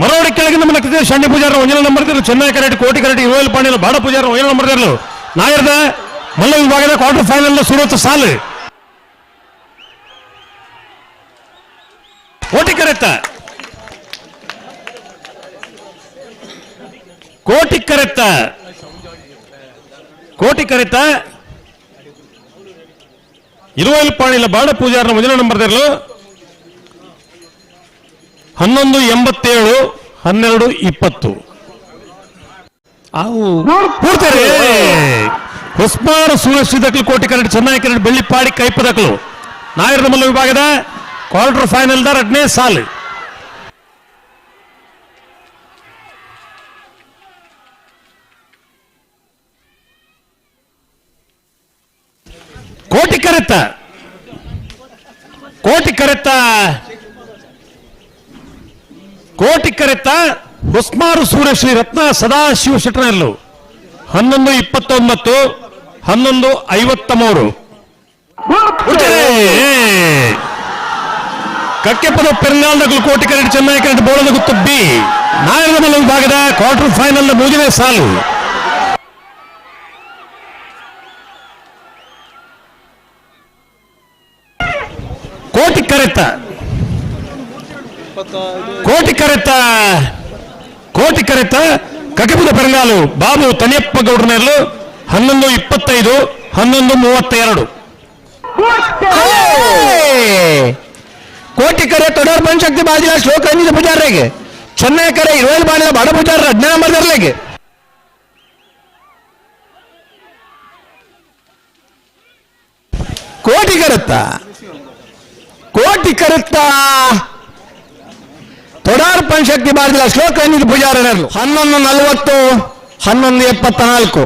ಮರವಡಿ ಕೆಳಗಿಂದ ನಕ್ಕಿದೆ ಶಂಡಿ ಪೂಜಾರ ಒಂಜನ ನಂಬರ್ ಚೆನ್ನೈ ಕರೆಕ್ಟ್ ಕೋಟಿ ಕರೆಕ್ಟ್ ರೋಯಲ್ ಪಾಂಡ್ಯನ ಬಾಡ ಪೂಜಾರ ಒಂಜನ ನಂಬರ್ ಇರಲು ನಾಯರ್ದ ಮಲ್ಲ ವಿಭಾಗದ ಕ್ವಾರ್ಟರ್ ಫೈನಲ್ ಸುರತ್ ಸಾಲು. ಕೋಟಿ ಕರೆತ್ತ ಕೋಟಿ ಕರೆತ್ತ ಕೋಟಿ ಕರೆತ್ತ ಇರುವಲ್ ಪಾಣಿಲ ಬಾಡ ಪೂಜಾರನ ಮೊದಲ ನಂಬರ್ ಇರಲು ಹನ್ನೊಂದು ಎಂಬತ್ತೇಳು ಹನ್ನೆರಡು ಇಪ್ಪತ್ತು. ಅವು ಪೂರ್ತಾರೆ ಹೊಸ್ಮಾರ ಸೂರಶ್ರೀ ದಕ್ಲು ಕೋಟಿ ಕನ್ನಡ ಚೆನ್ನಾಗಿ ಕನ್ನಡ ಬೆಳ್ಳಿಪ್ಪಾಡಿ ಕೈಪ ದಕ್ಲು ನಾಯರದ ಮಲ್ಲ ವಿಭಾಗದ ಕ್ವಾರ್ಟರ್ ಫೈನಲ್ ದ ಎರಡನೇ ಸಾಲು. ಕೋಟಿ ಕರೆತ್ತ ಕೋಟಿ ಕರೆತ್ತ ಕೋಟಿ ಕರೆತ್ತ ಹುಸ್ಮಾರು ಸೂರ್ಯಶ್ರೀ ರತ್ನ ಸದಾಶಿವ ಶೆಟ್ಟನಲ್ಲು ಹನ್ನೊಂದು ಇಪ್ಪತ್ತೊಂಬತ್ತು, ಹನ್ನೊಂದು ಐವತ್ತ ಮೂರು ಕಕ್ಕೆಪ್ಪದ ಪೆರ್ನಾಲ್ದಗಳು ಕೋಟಿ ಕರೆಟ್ ಚೆನ್ನಾಗಿ ಕರೆಂಟ್ ಬೋಳದ ಗುತ್ತು ಬಿ. ನಾಯರ ಮಲ್ಲ ವಿಭಾಗದ ಕ್ವಾರ್ಟರ್ ಫೈನಲ್ ಮೂರನೇ ಸಾಲು. ಕೋಟಿ ಕರೆತ್ತ ಕೋಟಿ ಕರೆತ ಕೋಟಿ ಕರೆತ ಕಕೆಪುದ ಪೆರಂಗಾಲು, ಬಾಬು ತನಿಯಪ್ಪ ಗೌಡ್ರನೆಲ್ಲು ಹನ್ನೊಂದು ಇಪ್ಪತ್ತೈದು, ಹನ್ನೊಂದು ಮೂವತ್ತೆರಡು. ಕೋಟಿ ಕರೆ ತೊಡರ್ ಪಂಚಕ್ತಿ ಬಾಜಿಲ, ಶ್ಲೋಕ ಅಂಜಿದ ಪೂಜಾರಿಗೆ ಚೆನ್ನೈ ಕರೆ ಇರುವಲ್ ಬಾಣಿದ ಬಡ ಪೂಜಾರ ಅಜ್ಞಾನ ತರಲಿಕ್ಕೆ ಕೋಟಿ ಕರುತ್ತ ಕೋಟಿ ಕರುತ್ತ ತೊಡಾರ್ ಶಕ್ತಿ ಬಾಜಿಲ ಶ್ಲೋಕ ಅಂಜಿದ ಪೂಜಾರನರು ಹನ್ನೊಂದು ನಲವತ್ತು ಹನ್ನೊಂದು ಎಪ್ಪತ್ತ ನಾಲ್ಕು